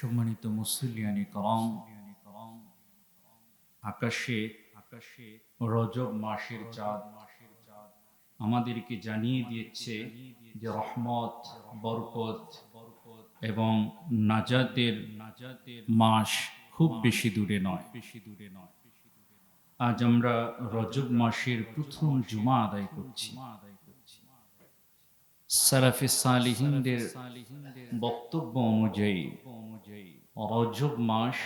সম্মানিত মুসলিয়ানি করম আকাশে আকাশে রজব মাসের চাঁদ আমাদেরকে জানিয়ে দিয়েছে যে রহমত, বরকত এবং নাজাতের নাজাতের মাস খুব বেশি দূরে নয় বেশি দূরে নয়। আজ আমরা রজব মাসের প্রথম জুমা আদায় করছি। সালাফে সালিহিনদের বক্তব্য অনুযায়ী রজব মাস,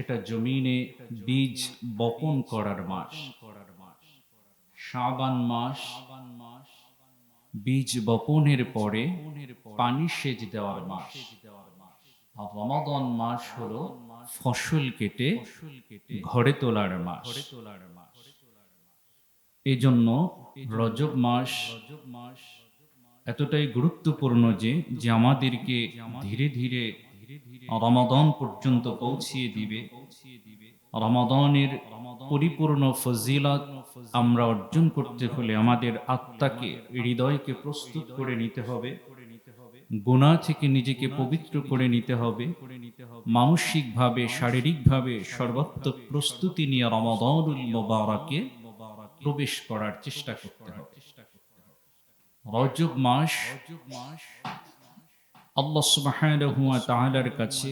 এটা জমিনে বীজ বপন করার মাস। শাবান মাস, বীজ বপনের পরে পানি সেচ দেওয়ার মাস। রমাদন মাস হলো ফসল কেটে ঘরে তোলার মাস। এই জন্য রজব মাস এতটাই গুরুত্বপূর্ণ যে আমাদেরকে ধীরে ধীরে রমাদন পর্যন্ত পৌঁছিয়ে দিবে। রমাদনের পরিপূর্ণ ফজিলত আমরা অর্জন করতে হলে আমাদের আত্মাকে, হৃদয়কে প্রস্তুত করে নিতে হবে। থেকে নিজেকে পবিত্র করে নিতে হবে। মানসিকভাবে, শারীরিকভাবে সর্বাত্মক প্রস্তুতি নিয়ে মোবারকে প্রবেশ করার চেষ্টা করতে হবে। রজব মাস আল্লাহ সুবহানাহু ওয়া তাআলার কাছে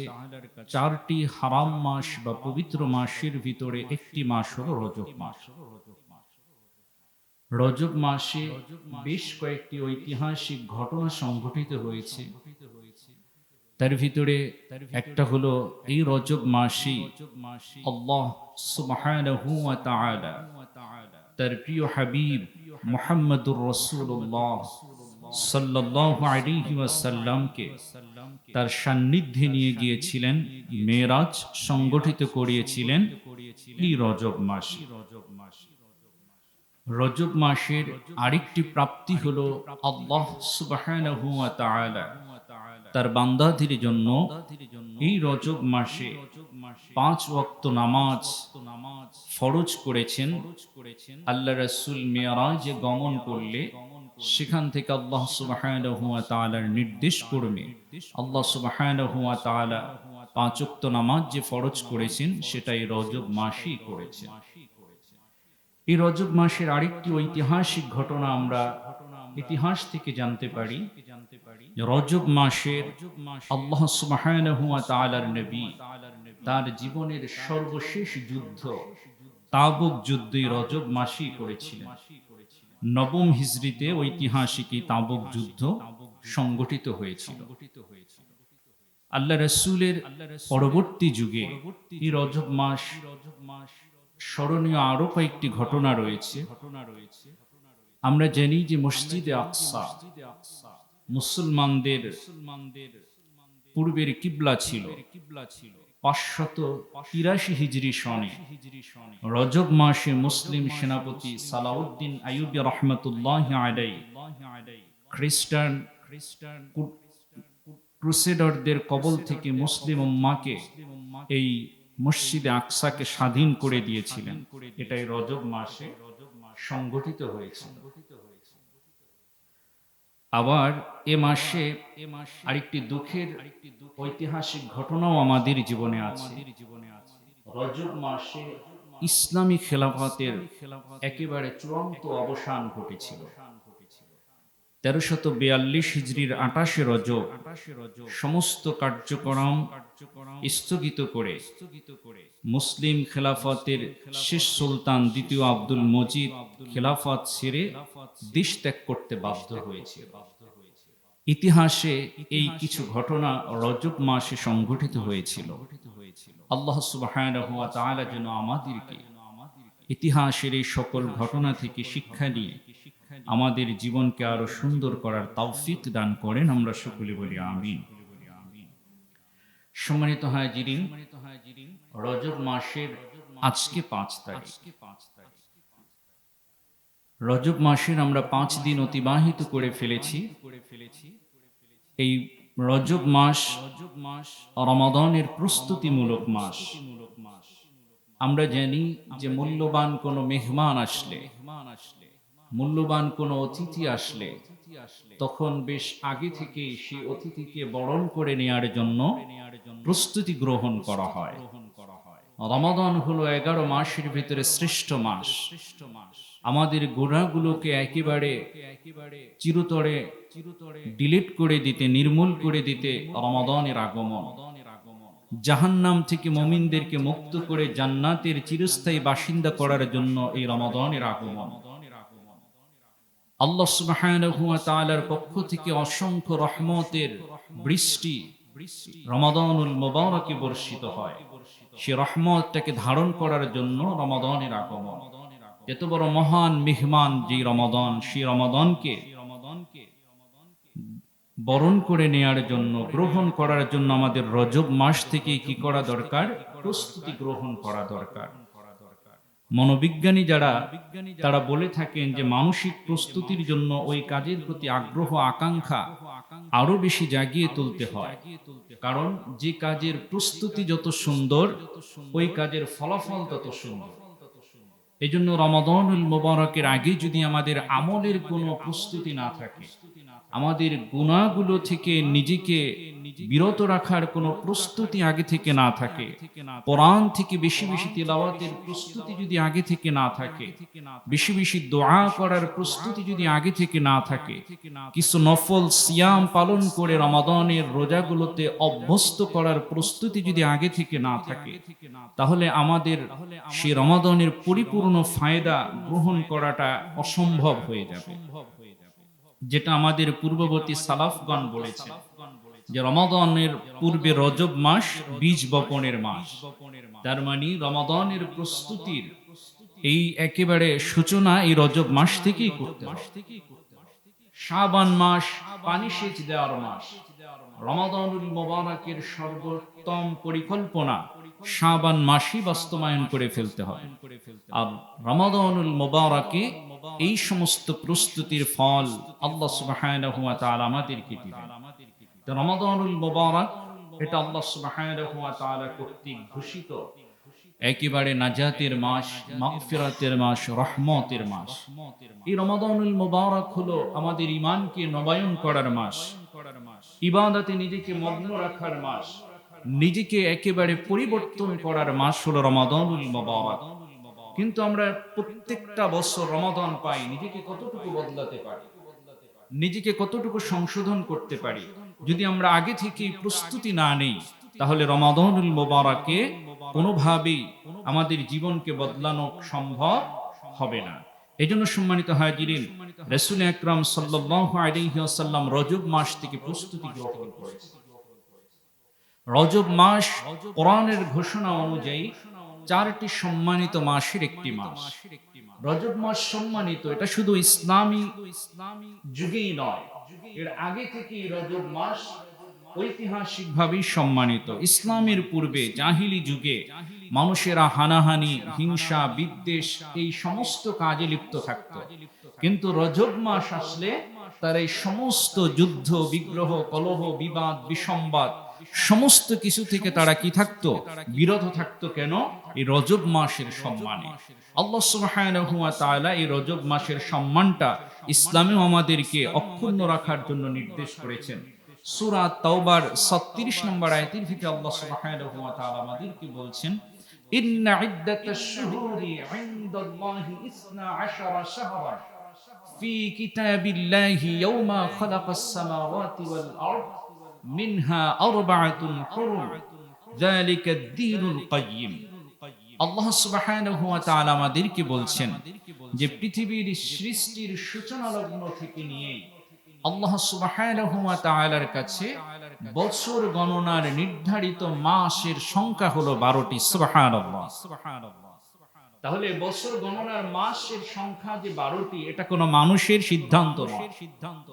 চারটি হারাম মাস বা পবিত্র মাসের ভিতরে একটি মাস হলো রজব মাস। রজব মাসে বেশ কয়েকটি ঐতিহাসিক ঘটনা সংঘটিত হয়েছে। তার ভিতরে একটা হলো এই রজব মাসে আল্লাহ সুবহানাহু ওয়া তাআলা তার প্রিয় হাবিব মুহাম্মদুর রাসূলুল্লাহ সাল্লাল্লাহু আলাইহি তার সান্নিধ্যে নিয়ে গিয়েছিলেন, মেরাজ সংগঠিত করিয়েছিলেন এই রজব মাসে। রজব মাসের আরেকটি প্রাপ্তি আল্লাহ তার জন্য এই রজব মাসে পাঁচ নামাজ ফরজ করেছেন। আল্লাহ রাসূল মেয়ারাজে গমন করলে সেখান থেকে আল্লাহ তাআলার নির্দেশ করবে আল্লাহ সুবহানাহু ওয়া তাআলা পাঁচ ওয়াক্ত নামাজ যে ফরজ করেছেন, সেটাই রজব মাসেই করেছেন। এই রজব মাসের আরেকটি ঐতিহাসিক ঘটনা আমরা ইতিহাস থেকে জানতে পারি। রজব মাসের আল্লাহ তাআলার নবী তার জীবনের সর্বশেষ যুদ্ধ তাবুক যুদ্ধই রজব মাসেই করেছিলেন। নবম হিজরিতে ঐতিহাসিক তাবুক যুদ্ধ সংগঠিত হয়েছিল। আল্লাহ রসুলের পরবর্তী যুগে রজব মাস স্মরণীয় আরও কয়েকটি ঘটনা রয়েছে। আমরা জানি যে মসজিদে আকসা মুসলমানদের পূর্বের কিবলা ছিল কিবলা ছিল। পাঁচশত তিরাশি হিজরি সনে। রজব মাসে মুসলিম সেনাপতি সালাউদ্দিন রহমতুল্লাহ খ্রিস্টান খ্রিস্টান ক্রুসেডারদের কবল থেকে মুসলিম উম্মাকে এই মসজিদে আকসাকে স্বাধীন করে দিয়েছিলেন। এটাই রজব মাসে সংগঠিত হয়েছিল। আবার এ মাসে আরেকটি দুঃখের আরেকটি ঐতিহাসিক ঘটনাও আমাদের জীবনে আছে। রজব মাসে ইসলামী খেলাফতের একেবারে চূড়ান্ত অবসান ঘটেছিল। তেরোশত বিয়াল্লিশ হিজড়ির আটাশে রজব সমস্ত কার্যক্রম স্থগিত করে মুসলিম খেলাফতের শেষ সুলতান দ্বিতীয় আব্দুল মজিদ খেলাফত ছেড়ে দেশ ত্যাগ করতে বাধ্য হয়েছে। ইতিহাসে এই কিছু ঘটনা রজব মাসে সংঘটিত হয়েছিল। আল্লাহ তাআলা যেন আমাদেরকে ইতিহাসের এই সকল ঘটনা থেকে শিক্ষা নিয়ে আমাদের জীবনকে আরও সুন্দর করার তৌফিক দান করেন, আমরা সকলে বলি আমিন। সম্মানিত হাজিরিন, রজব মাসের আজকে পাঁচ তারিখ। রজব মাসের আমরা পাঁচ দিন অতিবাহিত করে ফেলেছি। এই রজব মাস রজব মাস রমাদানের প্রস্তুতিমূলক মাস। আমরা জানি যে মূল্যবান কোনো মেহমান আসলে মূল্যবান কোনো অতিথি আসলে, তখন বেশ আগে থেকে সেই অতিথিকে বরণ করে নেয়ার জন্য প্রস্তুতি গ্রহণ করা হয়। রমাদান হলো এগারো মাসের ভিতরে শ্রেষ্ঠ মাস। আমাদের গুণাগুলোকে একেবারে চিরতরে চিরতরে ডিলিট করে দিতে, নির্মূল করে দিতে রমাদানের আগমন। জাহান্নাম থেকে মমিনদেরকে মুক্ত করে জান্নাতের চিরস্থায়ী বাসিন্দা করার জন্য এই রমাদানের আগমন। আল্লাহ তাআলার পক্ষ থেকে অসংখ্য রহমতের বৃষ্টি রমাদানুল মুবারকে বর্ষিত হয়। সে রহমতটাকে ধারণ করার জন্য রমাদানের আগমন। এত বড় মহান মেহমান যে রমাদান সেই রমাদানকে বরণ করে নেয়ার জন্য, গ্রহণ করার জন্য আমাদের রজব মাস থেকে কি করা দরকার? প্রস্তুতি গ্রহণ করা দরকার। মনোবিজ্ঞানী যারা, তারা বলে থাকেন যে মানসিক প্রস্তুতির জন্য ওই কাজের প্রতি আগ্রহ, আকাঙ্ক্ষা আরও বেশি জাগিয়ে তুলতে হয়। কারণ যে কাজের প্রস্তুতি যত সুন্দর, ওই কাজের ফলাফল তত সুন্দর। এই জন্য রমাদনুল মোবারকের আগে যদি আমাদের আমলের কোনো প্রস্তুতি না থাকে আমাদের গুণাগুলো থেকে নিজেকে বিরত রাখার কোনো প্রস্তুতি আগে থেকে না থাকে। কোরআন থেকে বেশি বেশি তেলাওয়াতের প্রস্তুতি যদি আগে থেকে না থাকে, বেশি বেশি দোয়া করার প্রস্তুতি যদি আগে থেকে না থাকে, কিছু নফল সিয়াম পালন করে রমাদানের রোজাগুলোতে অভ্যস্ত করার প্রস্তুতি যদি আগে থেকে না থাকে, তাহলে আমাদের সে রমাদানের পরিপূর্ণ ফায়দা গ্রহণ করাটা অসম্ভব হয়ে যাবে। যেটা আমাদের পূর্ববর্তী সালাফগণ বলেছে যে রমাদানের পূর্বে রজব মাস বীজ বপনের মাস। তার মানে রমাদানের প্রস্তুতির এই একেবারে সূচনা এই রজব মাস থেকেই করতে শাবান মাস পানি সেচ দেওয়ার মাস। রমাদানুল মোবারকের সর্বোত্তম পরিকল্পনা শাবান মাসই বাস্তবায়ন করে ফেলতে হবে। আর রমাদানুল মোবারকে এই সমস্ত প্রস্তুতির ফল আল্লাহ তাআলা আমাদেরকে দিবেন। রমাদানুল মোবারক এটা আল্লাহ তাআলা কর্তৃক ঘোষিত। একেবারে নাজাতের মাস, মাগফিরাতের মাস, রহমতের মাস। এই রমাদানুল মোবারক হলো আমাদের ইমানকে নবায়ন করার মাস। ইবাদাতে নিজেকে মগ্ন রাখার মাস। নিজেকে একেবারে পরিবর্তন করার মাস হলো রমাদানুল মোবারক কিন্তু আমরা প্রত্যেকটা বছর রমাদান পাই, নিজেকে কতটুকু বদলাতে পারি? নিজেকে কতটুকু সংশোধন করতে পারি? যদি আমরা আগে থেকে প্রস্তুতি না নেই, তাহলে রমাদানুল মোবারকে কোনোভাবেই আমাদের জীবনকে বদলানো সম্ভব হবে না। এই জন্য সম্মানিত হাজিরিন, রসুল আকরাম সাল্লাহ আলিহাসাল্লাম রজব মাস থেকে প্রস্তুতি গ্রহণ করেছে রজব মাস কোরআনের ঘোষণা অনুযায়ী চারটি সম্মানিত মাসের একটি মাস। রজব মাস সম্মানিত, এটা শুধু ইসলামী যুগেই নয়, এর আগে থেকে রজব মাস ঐতিহাসিকভাবেই সম্মানিত। ইসলামের পূর্বে জাহিলি যুগে মানুষেরা হানাহানি, হিংসা, বিদ্বেষ এই সমস্ত কাজে লিপ্ত থাকত। কিন্তু রজব মাস আসলে তার এই সমস্ত যুদ্ধ, বিগ্রহ, কলহ, বিবাদ, বিসম্বাদ সমস্ত কিছু থেকে তারা কি থাকতো? বিরত থাকতো কেন? এই রজব মাসের সম্মানে। আল্লাহ সুবহানাহু এই রজব মাসের সম্মানটা ইসলামে আমাদেরকে অক্ষুণ্ণ রাখার জন্য নির্দেশ করেছেন। সূরা তাওবার 36 নম্বর আয়াতের ভিতরে আল্লাহ সুবহানাহু তাআলা আমাদেরকে বলছেন, ইন্না ইদ্দাতাশ শুহুরি ইনদাল্লাহি ইসনা আশারা শাহরান ফি কিতাবিল্লাহি ইয়াওমা খালাকাস সামাওয়াতি ওয়াল আরদ। মিনহা আরবাআতুন হুরুম যালিকা দ্বীনুল কাইয়্যিম আল্লাহ সুবহানাহু ওয়া তাআলা আমাদেরকে বলছেন যে পৃথিবীর সৃষ্টির সূচনা লগ্ন থেকে নিয়ে আল্লাহ সুবহানাহু ওয়া তাআলার কাছে বছর গণনার নির্ধারিত মাসের সংখ্যা হলো 12টি সুবহানাল্লাহ। তাহলে বছর গণনার মাসের সংখ্যা যে 12টি এটা কোনো মানুষের সিদ্ধান্ত সিদ্ধান্ত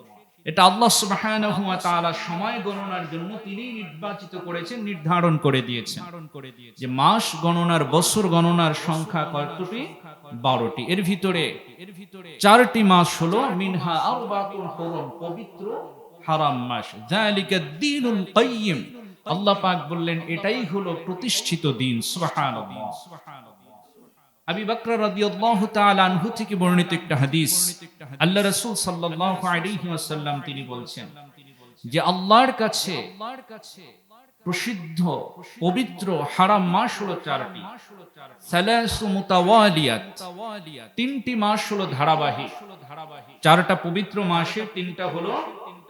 এটা আল্লাহ সুবহানাহু তাআলা সময় গণনার জন্য তিনি নির্বাচিত করেছেন নির্ধারণ করে দিয়েছেন। যে মাস গণনার বছর গণনার সংখ্যা কতটি? বারোটি। এর ভিতরে এর ভিতরে চারটি মাস হলো মিনহা আরবাতুল হুরুম পবিত্র হারাম মাস। যালিকা দ্বীনুল কাইয়্যিম আল্লাহ পাক বললেন এটাই হলো প্রতিষ্ঠিত দিন সুবহানাল্লাহ। আবি বকর তাআলা আনহু থেকে বর্ণিত একটা হাদিস। আল্লাহ রাসূল সাল্লাল্লাহু আলাইহি ওয়াসাল্লাম তিনি বলছেন যে আল্লাহর কাছে প্রসিদ্ধ, পবিত্র, হারাম মাস হলো চারটি তিনটি মাস হলো ধারাবাহিক। চারটা পবিত্র মাসে তিনটা হলো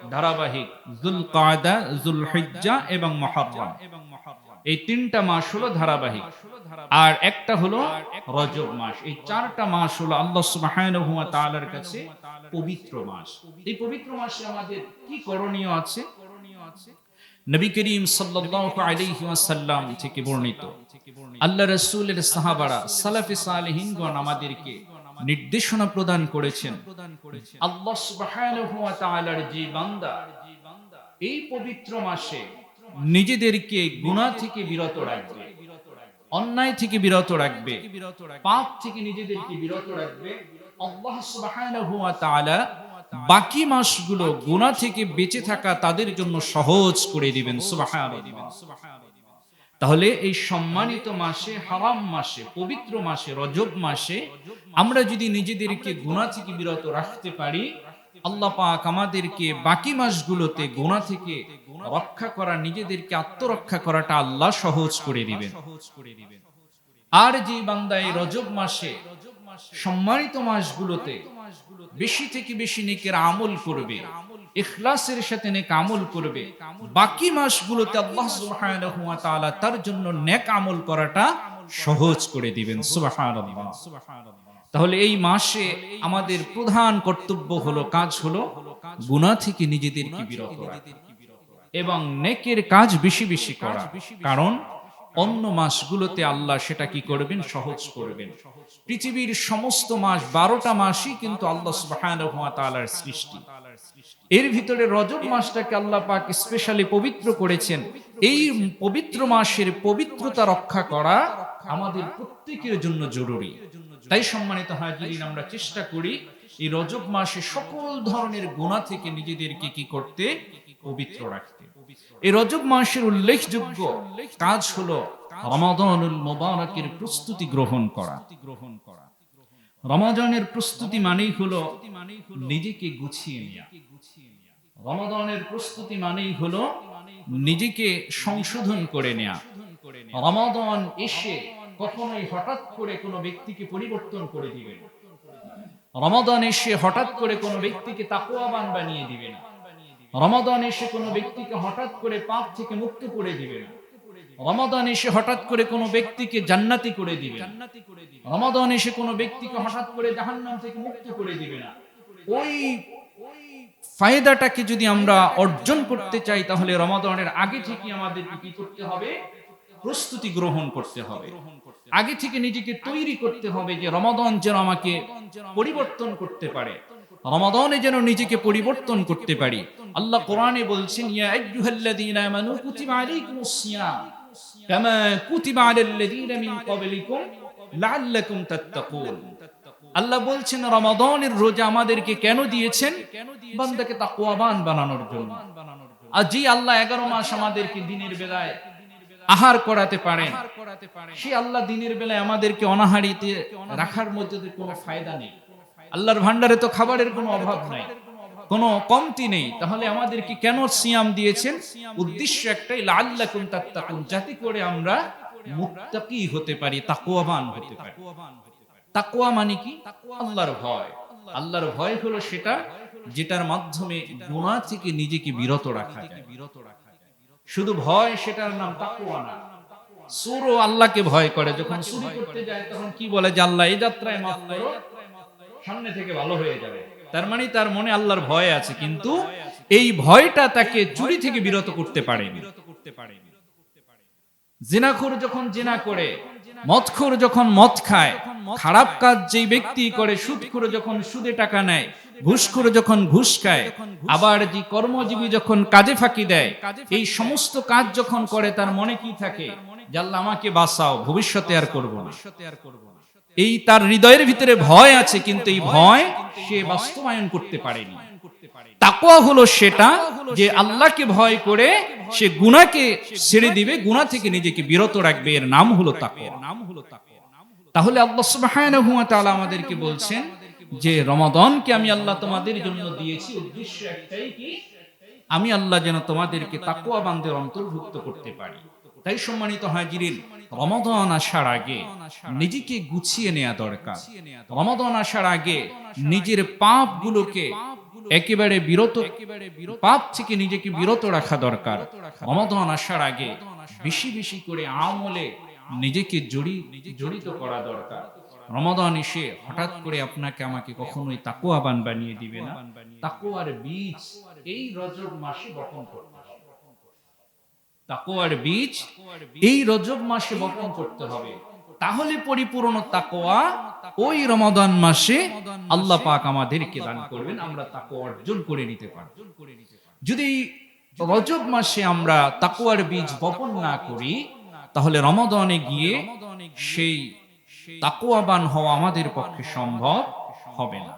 ধারাবাহিক এবং মহারম। এই তিনটা মাস হলো ধারাবাহিক। আর একটা হলো রজব মাস। এই চারটা মাস হলো আল্লাহ সুবহানাহু ওয়া তাআলার কাছে পবিত্র মাস। এই পবিত্র মাসে আমাদের কি করণীয় আছে? নবী করিম সাল্লাল্লাহু আলাইহি ওয়াসাল্লাম থেকে বর্ণিত, আল্লাহ রাসূলের সাহাবারা সালাফে সালেহিনগণ আমাদেরকে নির্দেশনা প্রদান করেছেন, আল্লাহ সুবহানাহু ওয়া তাআলার যে বান্দা, এই পবিত্র মাসে নিজেদেরকে গুনাহ থেকে বিরত রাখবে, অন্যায় থেকে বিরত রাখবে, পাপ থেকে নিজেদেরকে বিরত রাখবে। আল্লাহ সুবহানাহু ওয়া তাআলা বাকি মাসগুলো গুনাহ থেকে বেঁচে থাকা তাদের জন্য সহজ করে দিবেন, সুবহানাল্লাহ। তাহলে এই সম্মানিত মাসে, হারাম মাসে, পবিত্র মাসে, রজব মাসে আমরা যদি নিজেদেরকে গুনাহ থেকে বিরত রাখতে পারি আল্লাহ পাক আমাদেরকে বাকি মাসগুলোতে গুনাহ থেকে রক্ষা করা, নিজেদেরকে আত্মরক্ষা করাটা আল্লাহ সহজ করে দিবেন। আর যে বান্দা এই রজব মাসে সম্মানিত মাসগুলোতে বেশি থেকে বেশি নেকের আমল করবে, ইখলাসের সাথে নেক আমল করবে, বাকি মাসগুলোতে আল্লাহ সুবহানাহু ওয়া তাআলা তার জন্য নেক আমল করাটা সহজ করে দিবেন। সুবহানাল্লাহ সুবহানাল্লাহ। তাহলে এই মাসে আমাদের প্রধান কর্তব্য হলো, কাজ হলো গুণা থেকে নিজেদের এবং নেকের কাজ বেশি বেশি করা। কারণ অন্য মাসগুলোতে আল্লাহ সেটা কি করবেন? সহজ করবেন। পৃথিবীর সমস্ত মাস বারোটা মাসই কিন্তু আল্লাহ তাআলার সৃষ্টি। এর ভিতরে রজব মাসটাকে আল্লাহ পাক স্পেশালি পবিত্র করেছেন। এই পবিত্র মাসের পবিত্রতা রক্ষা করা আমাদের প্রত্যেকের জন্য জরুরি। তাই সম্মানিত হাজিরিন, আমরা চেষ্টা করি এই রজব মাসে সকল ধরনের গুণা থেকে নিজেদেরকে কি করতে? পবিত্র রাখতে। এই রজব মাসের উল্লেখযোগ্য কাজ হলো রমাদানুল মোবারকের প্রস্তুতি গ্রহণ করা। গ্রহণ করা রমাদানের প্রস্তুতি মানেই হলো নিজেকে গুছিয়ে নেওয়া রমাদানের প্রস্তুতি মানেই হলো নিজেকে সংশোধন করে নেওয়া রমাদান এসে কখনোই হঠাৎ করে কোনো ব্যক্তিকে পরিবর্তন করে দিবে না। রমাদান এসে হঠাৎ করে কোনো ব্যক্তিকে তাকোয়াবান বানিয়ে দিবে না। রমাদান এসে কোনো ব্যক্তিকে হঠাৎ করে পাপ থেকে মুক্ত করে দিবে না। রমাদান এসে হঠাৎ করে কোনো ব্যক্তিকে জান্নাতি করে দিবে রমাদান এসে কোনো ব্যক্তিকে হঠাৎ করে জাহান্নাম থেকে মুক্ত করে দিবে না। ওই ফায়দাটাকে যদি আমরা অর্জন করতে চাই, তাহলে রমাদানের আগে থেকে আমাদেরকে কি করতে হবে? প্রস্তুতি গ্রহণ করতে হবে। আগে থেকে নিজেকে তৈরি করতে হবে যে রমাদান যেন আমাকে পরিবর্তন করতে পারে। রমাদানে যেন নিজেকে পরিবর্তন করতে পারি। আল্লাহ কোরআনে বলছেন, ইয়া আইয়ুহাল্লাযীনা আমানু কুতিবা আলাইকুমুস সিয়াম। কামা কুতিবা আলাল্লাযীনা মিন ক্বাবলিকুম লাআল্লাকুম তাত্তাকুন। আল্লাহ বলছেন, রমাদানের রোজা আমাদেরকে কেন দিয়েছেন? বান্দাকে তাকওয়াবান বানানোর জন্য। আর জি আল্লাহ এগারো মাস আমাদেরকে দিনের বেলায় আহার করাতে পারেন, সে আল্লাহ দিনের বেলায় আমাদেরকে অনাহারিতে রাখার মধ্যে কোনো ফায়দা নেই। আল্লাহর ভান্ডারে তো খাবারের কোনো অভাব নাই। কোনো কমতি নেই। তাহলে আমাদেরকে কেন সিয়াম দিয়েছেন? উদ্দেশ্য একটাই লাল্লাকুম তাত্তাকুন যাতে করে আমরা মুত্তাকি হতে পারি তাকওয়াবান হতে পারি। তাকওয়া মানে কি? আল্লাহর ভয়। আল্লাহর ভয় হলো সেটা যেটার মাধ্যমে গুনাহ থেকে নিজেকে বিরত রাখা যায়। বিরত রাখা শুধু ভয় সেটার নাম তাকওয়া না। সুরও আল্লাহকে ভয় করে। যখন চুরি করতে যায় তখন কি বলে? যে আল্লাহ এই যাত্রায় মাফ করো সামনে থেকে ভালো হয়ে যাবে। তার মানে তার মনে আল্লাহর ভয় আছে, কিন্তু এই ভয়টা তাকে চুরি থেকে বিরত করতে পারেনি। জেনাখোর যখন জেনা করে, মদখোর যখন মদ খায়, খারাপ কাজ যেই ব্যক্তি করে, সুদখোর যখন সুদে টাকা নেয়, ঘুষখোর যখন ঘুষ খায়, আবার যে কর্মজীবী যখন কাজে ফাঁকি দেয়, এই সমস্ত কাজ যখন করে, তার মনে কি থাকে? জাল্লা আমাকে বাঁচাও, ভবিষ্যতে আর করব না। এই তার হৃদয়ের ভিতরে ভয় আছে, কিন্তু এই ভয় সে বাস্তবায়ন করতে পারেনি। তাকওয়া হলো সেটা যে আল্লাহকে ভয় করে সে গুনাহকে ছেড়ে দিবে গুনাহ থেকে নিজেকে বিরত রাখবে, এর নাম হলো তাকওয়া নাম হলো তাকওয়া। তাহলে আল্লাহ সুবহানাহু ওয়া তাআলা আমাদেরকে বলছেন যে, রমাদানকে আমি আল্লাহ তোমাদের জন্য দিয়েছি, উদ্দেশ্য একটাই কি? আমি আল্লাহ যেন তোমাদেরকে তাকওয়া বান্দের অন্তর্ভুক্ত করতে পারি। তাই সম্মানিত হাজিরিন, রমাদান আসার আগে নিজেকে গুছিয়ে নেওয়া দরকার। রমাদান আসার আগে নিজের পাপগুলোকে একেবারে বিরত পাপ থেকে নিজেকে বিরত রাখা দরকার। রমাদান আসার আগে বেশি বেশি করে আমলে নিজেকে জড়ি জড়িত করা দরকার। রমাদান এসে হঠাৎ করে আপনাকে আমাকে কখনোই তাকুয়াবান বানিয়ে দিবে না। তাকুয়ার বীজ এই রজব মাসে বপন করতে হবে তাকুয়ার বীজ এই রজব মাসে বপন করতে হবে। তাহলে পরিপূর্ণ তাকোয়া ওই রমাদান মাসে আল্লাহ পাক আমাদেরকে দান করবেন, আমরা তাকোয়া অর্জন করে নিতে পারব। যদি রজব মাসে আমরা তাকোয়ার বীজ বপন না করি, তাহলে রমাদানে গিয়ে সেই তাকোয়াবান হওয়া আমাদের পক্ষে সম্ভব হবে না।